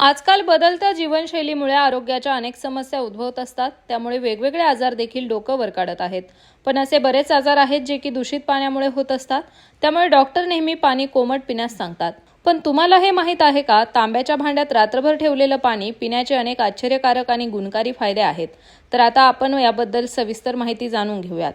आजकाल बदलत्या जीवनशैलीमुळे आरोग्याच्या अनेक समस्या उद्भवत असतात. त्यामुळे वेगवेगळे आजार देखील डोकं वर काढत आहेत. पण असे बरेच आजार आहेत जे की दूषित पाण्यामुळे होत असतात. त्यामुळे डॉक्टर नेहमी पाणी कोमट पिण्यास सांगतात. पण तुम्हाला हे माहीत आहे का? तांब्याच्या भांड्यात रात्रभर ठेवलेलं पाणी पिण्याचे अनेक आश्चर्यकारक आणि गुणकारी फायदे आहेत. तर आता आपण याबद्दल सविस्तर माहिती जाणून घेऊयात.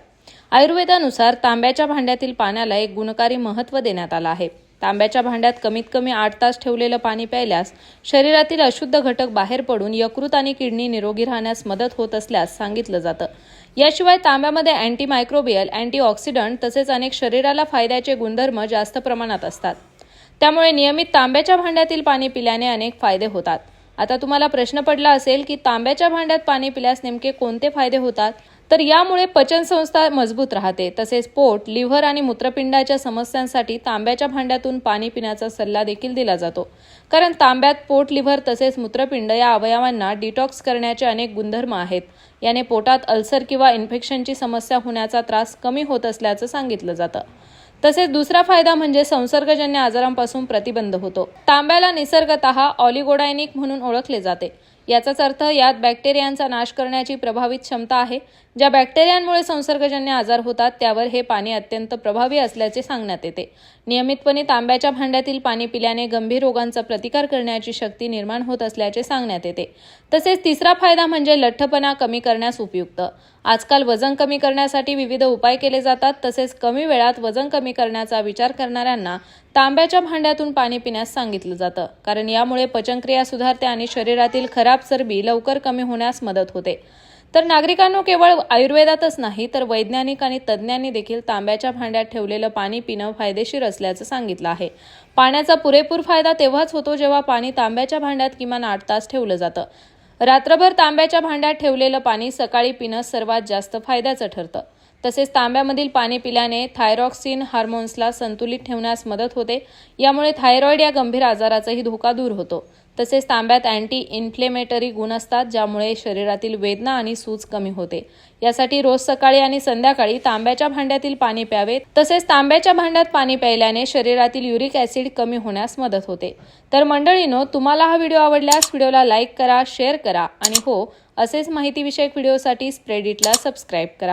आयुर्वेदानुसार तांब्याच्या भांड्यातील पाण्याला एक गुणकारी महत्त्व देण्यात आलं आहे. तांब्याच्या भांड्यात कमीत कमी आठ तास ठेवलेलं पाणी प्यायल्यास शरीरातील अशुद्ध घटक बाहेर पडून यकृत आणि किडनी निरोगी राहण्यास मदत होत असल्यास सांगितलं जातं. याशिवाय तांब्यामध्ये अँटी मायक्रोबियल अँटीऑक्सिडंट तसेच अनेक शरीराला फायद्याचे गुणधर्म जास्त प्रमाणात असतात. त्यामुळे नियमित तांब्याच्या भांड्यातील पाणी पिल्याने अनेक फायदे होतात. आता तुम्हाला प्रश्न पडला असेल की तांब्याच्या भांड्यात पाणी पिल्यास नेमके कोणते फायदे होतात? तर यामुळे पचनसंस्था मजबूत राहते. तसेच पोट लिव्हर आणि मूत्रपिंडाच्या समस्यांसाठी तांब्याच्या भांड्यातून पाणी पिण्याचा सल्ला देखील दिला जातो. कारण तांब्यात पोट लिव्हर तसेच मूत्रपिंड या अवयवांना डिटॉक्स करण्याचे अनेक गुणधर्म आहेत. याने पोटात अल्सर किंवा इन्फेक्शनची समस्या होण्याचा त्रास कमी होत असल्याचं सांगितलं जातं. तसेच दुसरा फायदा म्हणजे संसर्गजन्य आजारांपासून प्रतिबंध होतो. तांब्याला निसर्गत ऑलिगोडायनिक म्हणून ओळखले जाते. याचाच अर्थ यात बॅक्टेरियांचा नाश करण्याची प्रभावित क्षमता आहे. ज्या बॅक्टेरियांमुळे संसर्गजन्य आजार होतात त्यावर हे पाणी अत्यंत प्रभावी असल्याचे सांगण्यात येते. नियमितपणे तांब्याच्या भांड्यातील पाणी पिल्याने गंभीर रोगांचा प्रतिकार करण्याची शक्ती निर्माण होत असल्याचे सांगण्यात येते. तसेच तिसरा फायदा म्हणजे लठ्ठपणा कमी करण्यास उपयुक्त. आजकाल वजन कमी करण्यासाठी विविध उपाय केले जातात तसेच कमी वेळात वजन कमी करण्याचा विचार करणाऱ्यांना तांब्याच्या भांड्यातून पाणी पिण्यास सांगितलं जातं. कारण यामुळे पचनक्रिया सुधारते आणि शरीरातील खराब चरबी लवकर कमी होण्यास मदत होते. तर नागरिकांनो केवळ आयुर्वेदातच नाही तर वैज्ञानिक आणि तज्ज्ञांनी देखील तांब्याच्या भांड्यात ठेवलेलं पाणी पिणं फायदेशीर असल्याचं सांगितलं आहे. पाण्याचा पुरेपूर फायदा तेव्हाच होतो जेव्हा पाणी तांब्याच्या भांड्यात किमान आठ तास ठेवलं जातं. रात्रभर तांब्याच्या भांड्यात ठेवलेलं पाणी सकाळी पिणं सर्वात जास्त फायद्याचं ठरतं. तसेच तांब्यामधील पाणी पिल्याने थायरॉक्सिन हार्मोन्सला संतुलित ठेवण्यास मदत होते. यामुळे थायरॉईड या गंभीर आजाराचाही धोका दूर होतो. तसेच तांब्यात अँटी इन्फ्लेमेटरी गुण असतात ज्यामुळे शरीरातील वेदना आणि सूज कमी होते. यासाठी रोज सकाळी आणि संध्याकाळी तांब्याच्या भांड्यातील पाणी प्यावे. तसेच तांब्याच्या भांड्यात पाणी प्यायल्याने शरीरातील युरिक ॲसिड कमी होण्यास मदत होते. तर मंडळीनो तुम्हाला हा व्हिडिओ आवडल्यास व्हिडिओला लाईक करा शेअर करा आणि हो असेच माहितीविषयक व्हिडिओसाठी स्प्रेडिटला सबस्क्राईब करा.